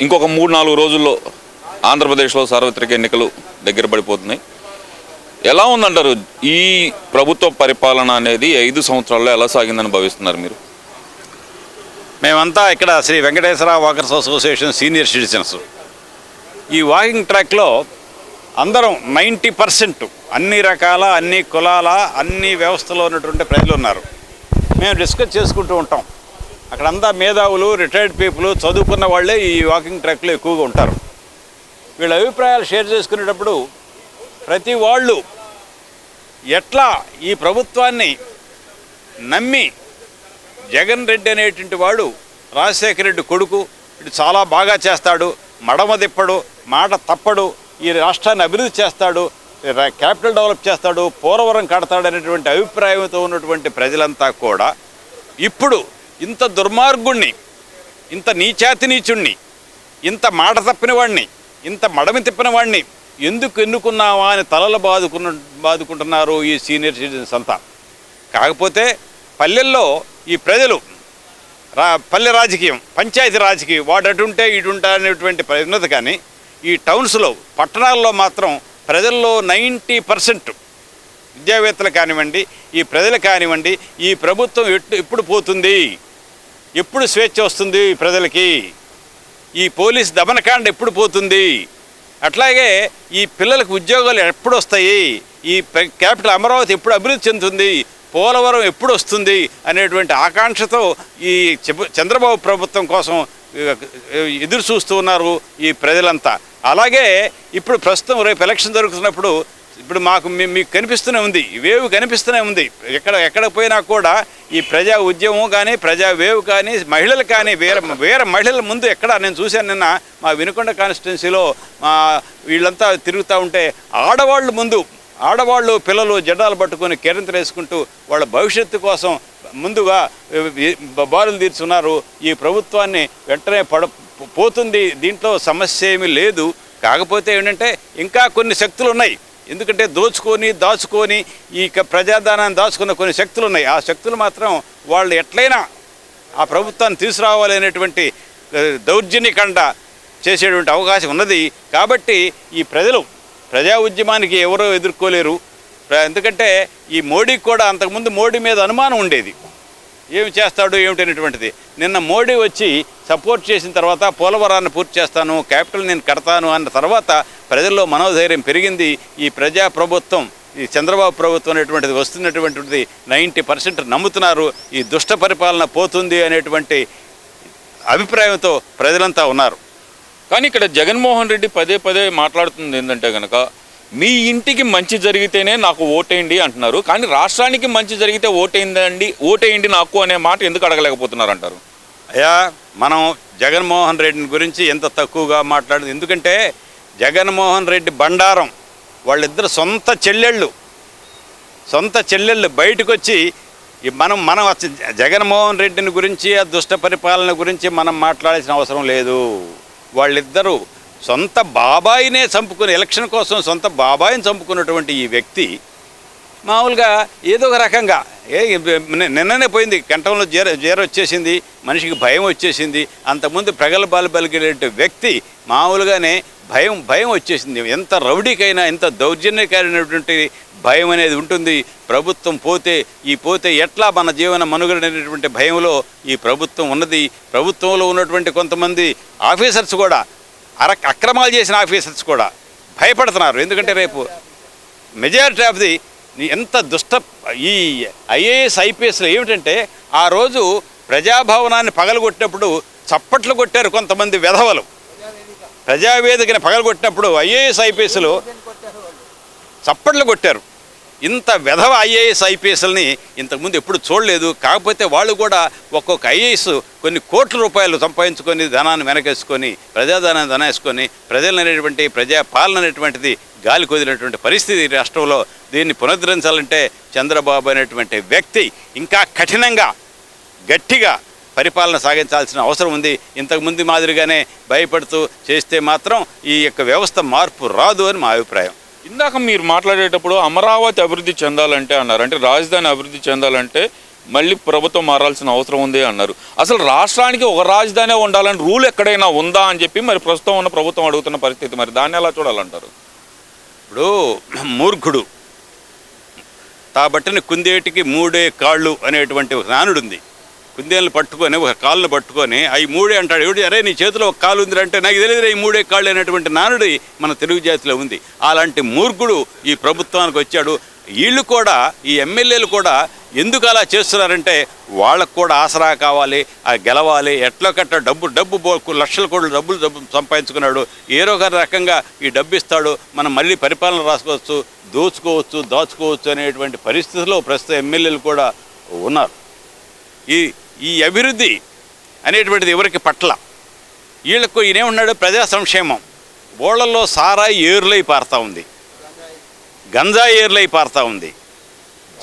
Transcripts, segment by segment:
ఇంకొక మూడు నాలుగు రోజుల్లో ఆంధ్రప్రదేశ్లో సార్వత్రిక ఎన్నికలు దగ్గర పడిపోతున్నాయి. ఎలా ఉందంటారు? ఈ ప్రభుత్వ పరిపాలన అనేది ఐదు సంవత్సరాల్లో ఎలా సాగిందని భావిస్తున్నారు మీరు? మేమంతా ఇక్కడ Sri Venkateswara walkers association senior citizens. ఈ వాకింగ్ ట్రాక్లో అందరం నైంటీ పర్సెంట్ అన్ని రకాల అన్ని కులాల అన్ని వ్యవస్థలో ఉన్నటువంటి ప్రజలు ఉన్నారు. మేము డిస్కస్ చేసుకుంటూ ఉంటాం. అక్కడంతా మేధావులు రిటైర్డ్ పీపుల్ చదువుకున్న వాళ్ళే ఈ వాకింగ్ ట్రాక్లో ఎక్కువగా ఉంటారు. వీళ్ళ అభిప్రాయాలు షేర్ చేసుకునేటప్పుడు ప్రతి వాళ్ళు ఎట్లా ఈ ప్రభుత్వాన్ని నమ్మి జగన్ రెడ్డి అనేటువంటి వాడు రాజశేఖర రెడ్డి కొడుకు ఇటు చాలా బాగా చేస్తాడు మడమ తిప్పడు మాట తప్పడు ఈ రాష్ట్రాన్ని అభివృద్ధి చేస్తాడు క్యాపిటల్ డెవలప్ చేస్తాడు పోలవరం కడతాడు అనేటువంటి అభిప్రాయంతో ఉన్నటువంటి ప్రజలంతా కూడా ఇప్పుడు ఇంత దుర్మార్గుణ్ణి ఇంత నీచాతి నీచుణ్ణి ఇంత మాట తప్పిన వాడిని ఇంత మడమి తిప్పిన వాడిని ఎందుకు ఎన్నుకున్నావా అని తలలు బాదుకున్న బాదుకుంటున్నారు ఈ సీనియర్ సిటిజన్స్ అంతా. కాకపోతే పల్లెల్లో ఈ ప్రజలు రా పల్లె రాజకీయం పంచాయతీ రాజకీయం వాడు అటుంటే ఇటుంటా అనేటువంటి ఉన్నది కానీ ఈ టౌన్స్లో పట్టణాల్లో మాత్రం ప్రజల్లో నైంటీ పర్సెంట్ విద్యావేత్తలు కానివ్వండి ఈ ప్రజలు కానివ్వండి ఈ ప్రభుత్వం ఎట్టు ఎప్పుడు పోతుంది? ఎప్పుడు స్వేచ్ఛ వస్తుంది ప్రజలకి? ఈ పోలీస్ దమనకాండ ఎప్పుడు పోతుంది? అట్లాగే ఈ పిల్లలకు ఉద్యోగాలు ఎప్పుడు వస్తాయి? ఈ క్యాపిటల్ అమరావతి ఎప్పుడు అభివృద్ధి చెందుతుంది? పోలవరం ఎప్పుడు వస్తుంది? అనేటువంటి ఆకాంక్షతో ఈ చెబు- చంద్రబాబు ప్రభుత్వం కోసం ఎదురు చూస్తూ ఉన్నారు ఈ ప్రజలంతా. అలాగే ఇప్పుడు ప్రస్తుతం రేపు ఎలక్షన్ జరుగుతున్నప్పుడు ఇప్పుడు మాకు మీ- మీకు కనిపిస్తూనే ఉంది వేవ్ కనిపిస్తూనే ఉంది. ఎక్కడ ఎక్కడ పోయినా కూడా ఈ ప్రజా ఉద్యమం కానీ ప్రజా వేవ్ కానీ మహిళలు కానీ వేరే వేరే మహిళల ముందు ఎక్కడ నేను చూశాను నిన్న మా వినుకొండ కాన్స్టిట్యున్సీలో మా వీళ్ళంతా తిరుగుతూ ఉంటే ఆడవాళ్ళు ముందు ఆడవాళ్ళు పిల్లలు జెండాలు పట్టుకొని కేరింతలు వేసుకుంటూ వాళ్ళ భవిష్యత్తు కోసం ముందుగా బారులు తీర్చున్నారు. ఈ ప్రభుత్వాన్ని వెంటనే పడ పోతుంది. దీంట్లో సమస్య ఏమీ లేదు. కాకపోతే ఏంటంటే ఇంకా కొన్ని శక్తులు ఉన్నాయి ఎందుకంటే దోచుకొని దాచుకొని ఈ క- ప్రజాధనాన్ని దాచుకున్న కొన్ని శక్తులు ఉన్నాయి ఆ శక్తులు మాత్రం వాళ్ళు ఎట్లయినా ఆ ప్రభుత్వాన్ని తీసుకురావాలి అనేటువంటి దౌర్జన్యకండ చేసేటువంటి అవకాశం ఉన్నది. కాబట్టి ఈ ప్రజలు ప్రజా ఉద్యమానికి ఎవరో ఎదుర్కోలేరు. ఎందుకంటే ఈ మోడీకి కూడా అంతకుముందు మోడీ మీద అనుమానం ఉండేది. ఏమి చేస్తాడు ఏమిటనేటువంటిది నిన్న మోడీ వచ్చి సపోర్ట్ చేసిన తర్వాత పోలవరాన్ని పూర్తి చేస్తాను క్యాపిటల్ నేను కడతాను అన్న తర్వాత ప్రజల్లో మనోధైర్యం పెరిగింది. ఈ ప్రజా ప్రభుత్వం ఈ చంద్రబాబు ప్రభుత్వం అనేటువంటిది వస్తున్నటువంటిది నైంటీ పర్సెంట్ నమ్ముతున్నారు. ఈ దుష్ట పరిపాలన పోతుంది అనేటువంటి అభిప్రాయంతో ప్రజలంతా ఉన్నారు. కానీ ఇక్కడ జగన్మోహన్ రెడ్డి పదే పదే మాట్లాడుతుంది ఏంటంటే కనుక మీ ఇంటికి మంచి జరిగితేనే నాకు ఓటేయండి అంటున్నారు. కానీ రాష్ట్రానికి మంచి జరిగితే ఓటేయండి ఓటేయండి నాకు అనే మాట ఎందుకు అడగలేకపోతున్నారు అంటారు అయ్యా మనం జగన్మోహన్ రెడ్డిని గురించి ఎంత తక్కువగా మాట్లాడదు. ఎందుకంటే జగన్మోహన్ రెడ్డి బండారం వాళ్ళిద్దరు సొంత చెల్లెళ్ళు. సొంత చెల్లెళ్ళు బయటకు వచ్చి ఈ మనం మనం వచ్చి జగన్మోహన్ రెడ్డిని గురించి ఆ దుష్ట పరిపాలన గురించి మనం మాట్లాడాల్సిన అవసరం లేదు. వాళ్ళిద్దరూ సొంత బాబాయినే చంపుకుని ఎలక్షన్ కోసం సొంత బాబాయిని చంపుకున్నటువంటి ఈ వ్యక్తి మామూలుగా ఏదో ఒక రకంగా ఏ నిన్ననే పోయింది కంఠంలో జీర జీర వచ్చేసింది మనిషికి భయం వచ్చేసింది అంతకుముందు ప్రగల్భాలు పలికిన వ్యక్తి మామూలుగానే భయం భయం వచ్చేసింది. ఎంత రౌడీకైనా ఎంత దౌర్జన్యకరమైనటువంటి భయం అనేది ఉంటుంది. ప్రభుత్వం పోతే ఈ పోతే ఎట్లా మన జీవన మనుగడనేటువంటి భయంలో ఈ ప్రభుత్వం ఉన్నది. ప్రభుత్వంలో ఉన్నటువంటి కొంతమంది ఆఫీసర్స్ కూడా అర అక్రమాలు చేసిన ఆఫీసర్స్ కూడా భయపడుతున్నారు. ఎందుకంటే రేపు మెజారిటీ ఆఫ్ ది ఎంత దుష్ట ఈ ఐఏఎస్ ఐపీఎస్లో ఏమిటంటే ఆ రోజు ప్రజాభవనాన్ని పగలగొట్టినప్పుడు చప్పట్లు కొట్టారు కొంతమంది వెధవలు. ప్రజావేదికని పగలగొట్టినప్పుడు ఐఏఎస్ ఐపీఎస్లు చప్పట్లు కొట్టారు. ఇంత వెధవ ఐఏఎస్ ఐపీఎస్లని ఇంతకుముందు ఎప్పుడు చూడలేదు. కాకపోతే వాళ్ళు కూడా ఒక్కొక్క ఐఏఎస్ కొన్ని కోట్ల రూపాయలు సంపాదించుకొని ధనాన్ని వెనకేసుకొని ప్రజాధనాన్ని ధనేసుకొని ప్రజలు అనేటువంటి ప్రజా పాలన అనేటువంటిది గాలి కుదిరినటువంటి పరిస్థితి రాష్ట్రంలో. దీన్ని పునరుద్ధరించాలంటే చంద్రబాబు అనేటువంటి వ్యక్తి ఇంకా కఠినంగా గట్టిగా పరిపాలన సాగించాల్సిన అవసరం ఉంది. ఇంతకుముందు మాదిరిగానే భయపడుతూ చేస్తే మాత్రం ఈ యొక్క వ్యవస్థ మార్పు రాదు అని మా అభిప్రాయం. ఇందాక మీరు మాట్లాడేటప్పుడు అమరావతి అభివృద్ధి చెందాలంటే అన్నారు. అంటే రాజధాని అభివృద్ధి చెందాలంటే మళ్ళీ ప్రభుత్వం మారాల్సిన అవసరం ఉంది అన్నారు. అసలు రాష్ట్రానికి ఒక రాజధాని ఉండాలని రూల్ ఎక్కడైనా ఉందా అని చెప్పి మరి ప్రస్తుతం ఉన్న ప్రభుత్వం అడుగుతున్న పరిస్థితి మరి దాన్ని ఎలా చూడాలంటారు? ఇప్పుడు మూర్ఖుడు తాబట్టిన కుందేటికి మూడే కాళ్ళు అనేటువంటి ఒక కుందేళ్ళని పట్టుకొని ఒక కాళ్ళను పట్టుకొని అవి మూడే అంటాడు. ఎవడు అరే నీ చేతిలో ఒక కాలు ఉంది అంటే నాకు తెలియదు ఈ మూడే కాళ్ళు అనేటువంటి నానుడి మన తెలుగు జాతిలో ఉంది. అలాంటి మూర్ఖుడు ఈ ప్రభుత్వానికి వచ్చాడు. వీళ్ళు కూడా ఈ ఎమ్మెల్యేలు కూడా ఎందుకు అలా చేస్తున్నారంటే వాళ్ళకు కూడా ఆసరా కావాలి ఆ గెలవాలి. ఎట్లా కట్ట డబ్బు డబ్బు లక్షల కోట్ల డబ్బులు డబ్బు సంపాదించుకున్నాడు. ఏదో ఒక రకంగా ఈ డబ్బు ఇస్తాడు. మనం మళ్ళీ పరిపాలన రాసుకోవచ్చు దోచుకోవచ్చు దాచుకోవచ్చు అనేటువంటి పరిస్థితిలో ప్రస్తుత ఎమ్మెల్యేలు కూడా ఉన్నారు. ఈ ఈ అభివృద్ధి అనేటువంటిది ఎవరికి పట్ల? వీళ్ళకు ఈయనేమన్నాడు ప్రజా సంక్షేమం. ఓళ్ళల్లో సారాయి ఏరులై పారుతూ ఉంది. గంజా ఏర్లై పారుతూ ఉంది.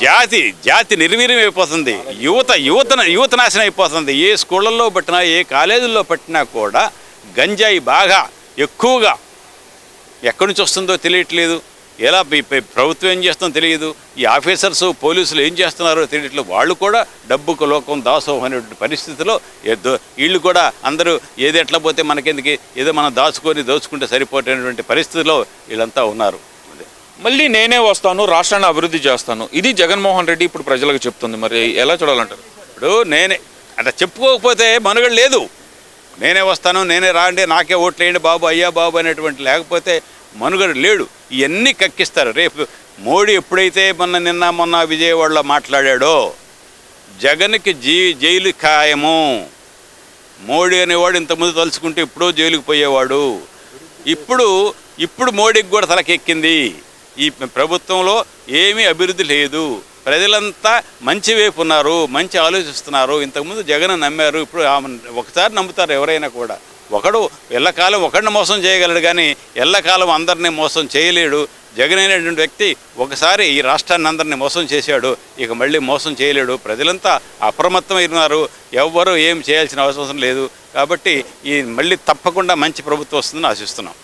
జాతి జాతి నిర్వీర్యం అయిపోతుంది. యువత యువత యువత నాశనం అయిపోతుంది. ఏ స్కూళ్ళల్లో పట్టినా ఏ కాలేజీల్లో పట్టినా కూడా గంజాయి బాగా ఎక్కువగా ఎక్కడి నుంచి వస్తుందో తెలియట్లేదు. ఎలా ప్రభుత్వం ఏం చేస్తుందో తెలియదు. ఈ ఆఫీసర్స్ పోలీసులు ఏం చేస్తున్నారో తెలియట్లేదు. వాళ్ళు కూడా డబ్బుకు లోకం దాసోహం అనేటువంటి పరిస్థితిలో వీళ్ళు కూడా అందరూ ఏది ఎట్లా పోతే మనకెందుకు? ఏదో మనం దాచుకొని దోచుకుంటే సరిపోయేటువంటి పరిస్థితిలో వీళ్ళంతా ఉన్నారు. మళ్ళీ నేనే వస్తాను రాష్ట్రాన్ని అభివృద్ధి చేస్తాను. ఇది జగన్మోహన్ రెడ్డి ఇప్పుడు ప్రజలకు చెప్తుంది. మరి ఎలా చూడాలంటారు? ఇప్పుడు నేనే అట్లా చెప్పుకోకపోతే మనుగడ లేదు. నేనే వస్తాను నేనే రాండి నాకే ఓట్లేయండి బాబు అయ్యా బాబు అనేటువంటి లేకపోతే మనుగడ లేడు. ఇవన్నీ కక్కిస్తారు. రేపు మోడీ ఎప్పుడైతే మొన్న నిన్న మొన్న విజయవాడలో మాట్లాడాడో జగన్కి జీ జైలు ఖాయము. మోడీ అనేవాడు ఇంతకుముందు తలుచుకుంటే ఎప్పుడో జైలుకి పోయేవాడు. ఇప్పుడు ఇప్పుడు మోడీకి కూడా తలకెక్కింది. ఈ ప్రభుత్వంలో ఏమీ అభివృద్ధి లేదు. ప్రజలంతా మంచి వైపు ఉన్నారు మంచి ఆలోచిస్తున్నారు. ఇంతకుముందు జగన్ నమ్మారు. ఇప్పుడు ఆమె- ఒకసారి నమ్ముతారు ఎవరైనా కూడా. ఒకడు ఎల్లకాలం ఒకడిని మోసం చేయగలడు కానీ ఎల్లకాలం అందరినీ మోసం చేయలేడు. జగన్ అనేటువంటి వ్యక్తి ఒకసారి ఈ రాష్ట్రాన్ని అందరినీ మోసం చేశాడు. ఇక మళ్ళీ మోసం చేయలేడు. ప్రజలంతా అప్రమత్తమైనారు. ఎవ్వరూ ఏం చేయాల్సిన అవసరం లేదు. కాబట్టి ఈ మళ్ళీ తప్పకుండా మంచి ప్రభుత్వం వస్తుందని ఆశిస్తున్నాం.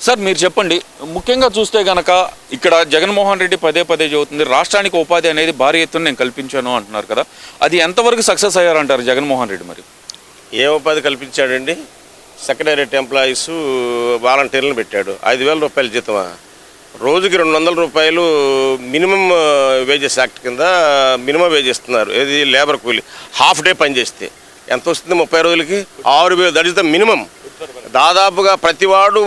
సార్ మీరు చెప్పండి. ముఖ్యంగా చూస్తే గనక ఇక్కడ జగన్మోహన్ రెడ్డి పదే పదే చెబుతుంది రాష్ట్రానికి ఉపాధి అనేది భారీ ఎత్తున నేను కల్పించాను అంటున్నారు కదా. అది ఎంతవరకు సక్సెస్ అయ్యారంటారు జగన్మోహన్ రెడ్డి మరి? ఏ ఉపాధి కల్పించాడండి? సెక్రటేరియట్ ఎంప్లాయీస్ వాలంటీర్లను పెట్టాడు. ఐదు వేల రూపాయల జీతమా రోజుకి రెండు వందల రూపాయలు మినిమం వేజెస్ యాక్ట్ కింద మినిమం వేజ్ ఇస్తున్నారు. ఏది? లేబర్ కూలీ. హాఫ్ డే పని చేస్తే. ఎంత వస్తుంది ముప్పై రోజులకి? ఆరు వేలు. That is the minimum. దాదాపుగా ప్రతివాడు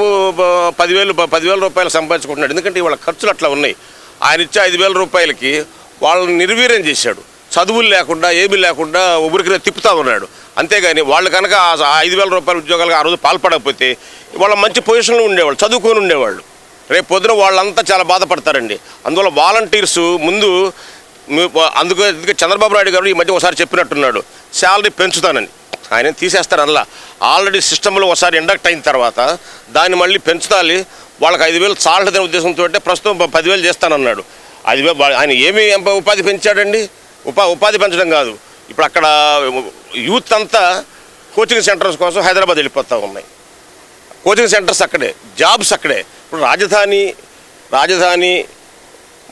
పదివేలు పదివేల రూపాయలు సంపాదించుకుంటున్నాడు. ఎందుకంటే వాళ్ళ ఖర్చులు అట్లా ఉన్నాయి. ఆయన ఇచ్చే ఐదు వేల రూపాయలకి వాళ్ళని నిర్వీర్యం చేశాడు. చదువులు లేకుండా ఏమీ లేకుండా ఊరికి తిప్పుతా ఉన్నాడు. అంతేగాని వాళ్ళు కనుక ఆ ఐదు వేల రూపాయల ఉద్యోగాలకు ఆ రోజు పాల్పడకపోతే వాళ్ళ మంచి పొజిషన్లో ఉండేవాళ్ళు చదువుకొని ఉండేవాళ్ళు. రేపు పొద్దున వాళ్ళంతా చాలా బాధపడతారండి. అందువల్ల వాలంటీర్స్ ముందు అందుకు అందుకే చంద్రబాబు నాయుడు గారు ఈ మధ్య ఒకసారి చెప్పినట్టున్నాడు శాలరీ పెంచుతానని. ఆయన తీసేస్తారు అందులో ఆల్రెడీ సిస్టంలో ఒకసారి ఇండక్ట్ అయిన తర్వాత దాన్ని మళ్ళీ పెంచుతాలి. వాళ్ళకి ఐదు వేలు చాలదనే ఉద్దేశంతో ప్రస్తుతం పదివేలు చేస్తానన్నాడు. ఐదు వేలు ఆయన ఏమి ఉపాధి పెంచాడండి? ఉపా ఉపాధి పెంచడం కాదు. ఇప్పుడు అక్కడ యూత్ అంతా కోచింగ్ సెంటర్స్ కోసం హైదరాబాద్ వెళ్ళిపోతూ ఉన్నాయి. కోచింగ్ సెంటర్స్ అక్కడే జాబ్స్ అక్కడే. ఇప్పుడు రాజధాని రాజధాని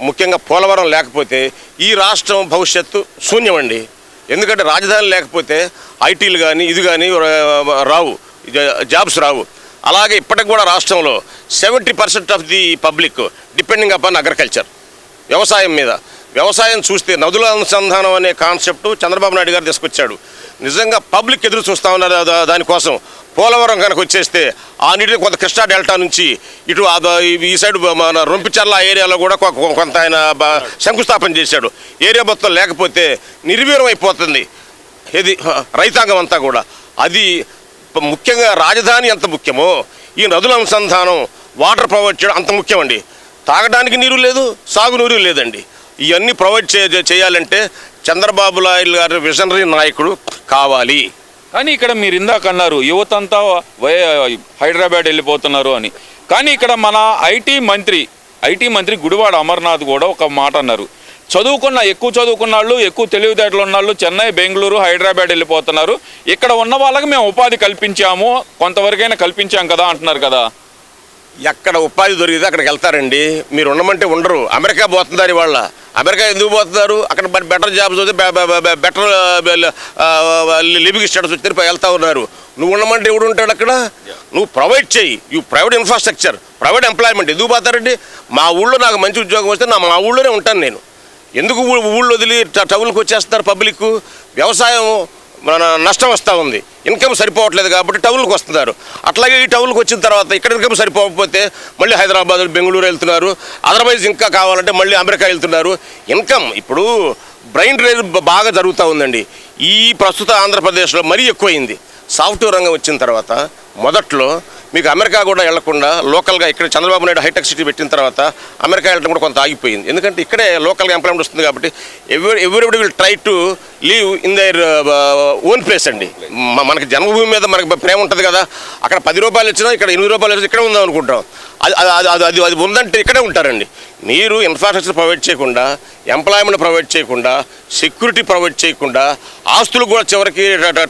ముఖ్యంగా పోలవరం లేకపోతే ఈ రాష్ట్రం భవిష్యత్తు శూన్యమండి. ఎందుకంటే రాజధాని లేకపోతే ఐటీలు కానీ ఇది కానీ రావు. జాబ్స్ రావు. అలాగే ఇప్పటికి కూడా రాష్ట్రంలో seventy percent of the public depending upon agriculture వ్యవసాయం మీద. వ్యవసాయం చూస్తే నదుల అనుసంధానం అనే కాన్సెప్ట్ చంద్రబాబు నాయుడు గారు తీసుకొచ్చాడు. నిజంగా పబ్లిక్ ఎదురు చూస్తూ ఉన్నారు దానికోసం. పోలవరం కనుక వచ్చేస్తే ఆ నీటిని కొంత కృష్ణా డెల్టా నుంచి ఇటు ఈ- సైడ్ మన రొంపిచర్ల ఏరియాలో కూడా కొంత ఆయన శంకుస్థాపన చేశాడు. ఏరియా మొత్తం లేకపోతే నిర్వీరం అయిపోతుంది. ఇది రైతాంగం అంతా కూడా. అది ముఖ్యంగా రాజధాని ఎంత ముఖ్యమో ఈ నదుల అనుసంధానం వాటర్ ప్రొవైడ్ చేయడం అంత ముఖ్యమండి. తాగడానికి నీరు లేదు సాగు నీరు లేదండి. ఇవన్నీ ప్రొవైడ్ చేయాలంటే చంద్రబాబు నాయుడు గారి విజనరీ నాయకుడు కావాలి. కానీ ఇక్కడ మీరు ఇందాక అన్నారు యువత అంతా హైదరాబాద్ వెళ్ళిపోతున్నారు అని. కానీ ఇక్కడ మన ఐటీ మంత్రి ఐటీ మంత్రి గుడివాడ అమర్నాథ్ కూడా ఒక మాట అన్నారు. చదువుకున్న ఎక్కువ చదువుకున్న వాళ్ళు ఎక్కువ తెలివితేటలు ఉన్న వాళ్ళు చెన్నై బెంగళూరు హైదరాబాద్ వెళ్ళిపోతున్నారు. ఇక్కడ ఉన్న వాళ్ళకి మేము ఉపాధి కల్పించాము కొంతవరకైనా కల్పించాం కదా అంటున్నారు కదా. ఎక్కడ ఉపాధి దొరికితే అక్కడికి వెళ్తారండి. మీరు ఉండమంటే ఉండరు. అమెరికా పోతున్నారు వాళ్ళ అమెరికా ఎందుకు పోతున్నారు? అక్కడ బెటర్ జాబ్స్ వస్తే బెటర్ లివింగ్ స్టేటస్ వచ్చి వెళ్తా ఉన్నారు. నువ్వు ఉండమంటే ఎవడు ఉంటాడు అక్కడ? నువ్వు ప్రొవైడ్ చేయి you private infrastructure private employment ఎందుకు పోతారండి? మా ఊళ్ళో నాకు మంచి ఉద్యోగం వస్తే నా మా ఊళ్ళోనే ఉంటాను నేను. ఎందుకు ఊళ్ళో వదిలి టౌన్కి వచ్చేస్తున్నారు పబ్లిక్ వ్యవసాయం మన నష్టం వస్తూ ఉంది. ఇన్కమ్ సరిపోవట్లేదు కాబట్టి టౌన్కి వస్తున్నారు. అట్లాగే ఈ టౌన్కి వచ్చిన తర్వాత ఇక్కడ ఇన్కమ్ సరిపోకపోతే మళ్ళీ హైదరాబాద్ బెంగళూరు వెళ్తున్నారు. అదర్వైజ్ ఇంకా కావాలంటే మళ్ళీ అమెరికా వెళ్తున్నారు. ఇన్కమ్ ఇప్పుడు బ్రెయిన్ డ్రైన్ బాగా జరుగుతూ ఉందండి. ఈ ప్రస్తుత ఆంధ్రప్రదేశ్లో మరీ ఎక్కువైంది. సాఫ్ట్వేర్ రంగం వచ్చిన తర్వాత మొదట్లో మీకు అమెరికా కూడా వెళ్ళకుండా లోకల్గా ఇక్కడ చంద్రబాబు నాయుడు హైటెక్ సిటీ పెట్టిన తర్వాత అమెరికా వెళ్ళడం కూడా కొంత ఆగిపోయింది. ఎందుకంటే ఇక్కడే లోకల్గా ఎంప్లాయ్మెంట్ వస్తుంది కాబట్టి ఎవరి everybody will try to leave in their own place అండి. మనకి జన్మభూమి మీద మనకి ప్రేమ ఉంటుంది కదా అక్కడ పది రూపాయలు ఇచ్చినా ఇక్కడ ఎనిమిది రూపాయలు ఇచ్చినా ఇక్కడే ఉందాం అనుకుంటాం. అది అది అది అది అది ఉందంటే ఇక్కడే ఉంటారండి. మీరు ఇన్ఫ్రాస్ట్రక్చర్ ప్రొవైడ్ చేయకుండా ఎంప్లాయ్మెంట్ ప్రొవైడ్ చేయకుండా సెక్యూరిటీ ప్రొవైడ్ చేయకుండా ఆస్తులు కూడా చివరికి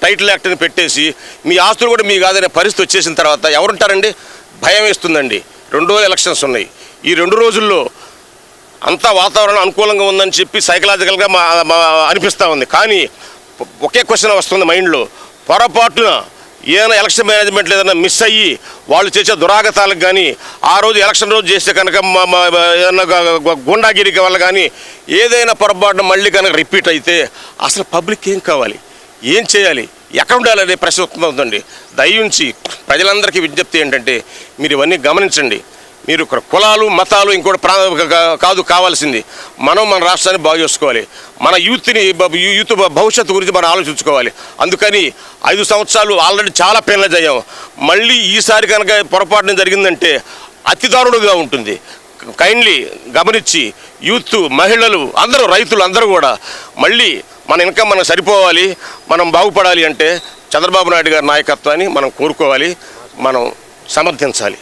టైటిల్ యాక్ట్ని పెట్టేసి మీ ఆస్తులు కూడా మీ కాదనే పరిస్థితి వచ్చేసిన తర్వాత ఎవరుంటారండి? భయం వేస్తుందండి. రెండు రోజులు ఎలక్షన్స్ ఉన్నాయి. ఈ రెండు రోజుల్లో అంతా వాతావరణం అనుకూలంగా ఉందని చెప్పి సైకలాజికల్గా మా అనిపిస్తూ ఉంది. కానీ ఒకే క్వశ్చన్ వస్తుంది మైండ్లో. పొరపాటున ఏదైనా ఎలక్షన్ మేనేజ్మెంట్ ఏదైనా మిస్ అయ్యి వాళ్ళు చేసే దురాగతాలకు కానీ ఆ రోజు ఎలక్షన్ రోజు చేస్తే కనుక ఏదైనా గుండాగిరికి వల్ల కానీ ఏదైనా పొరపాటున మళ్ళీ కనుక రిపీట్ అయితే అసలు పబ్లిక్ ఏం కావాలి? ఏం చేయాలి? ఎక్కడ ఉండాలనే ప్రశ్న వస్తుందండి. దయించి ప్రజలందరికీ విజ్ఞప్తి ఏంటంటే మీరు ఇవన్నీ గమనించండి. మీరు ఇక్కడ కులాలు మతాలు ఇంకోటి ప్రా కా- కాదు కావాల్సింది. మనం మన రాష్ట్రాన్ని బాగు చేసుకోవాలి. మన యూత్ని యూత్ భవిష్యత్తు గురించి మనం ఆలోచించుకోవాలి. అందుకని ఐదు సంవత్సరాలు ఆల్రెడీ చాలా పెనలైజ్ అయ్యాం. మళ్ళీ ఈసారి కనుక పొరపాటున జరిగిందంటే అతి దారుణంగా ఉంటుంది. కైండ్లీ గమనించి యూత్ మహిళలు అందరూ రైతులు అందరూ కూడా మళ్ళీ మన ఇన్కమ్ మనకు సరిపోవాలి మనం బాగుపడాలి అంటే చంద్రబాబు నాయుడు గారి నాయకత్వాన్ని మనం కోరుకోవాలి మనం సమర్థించాలి.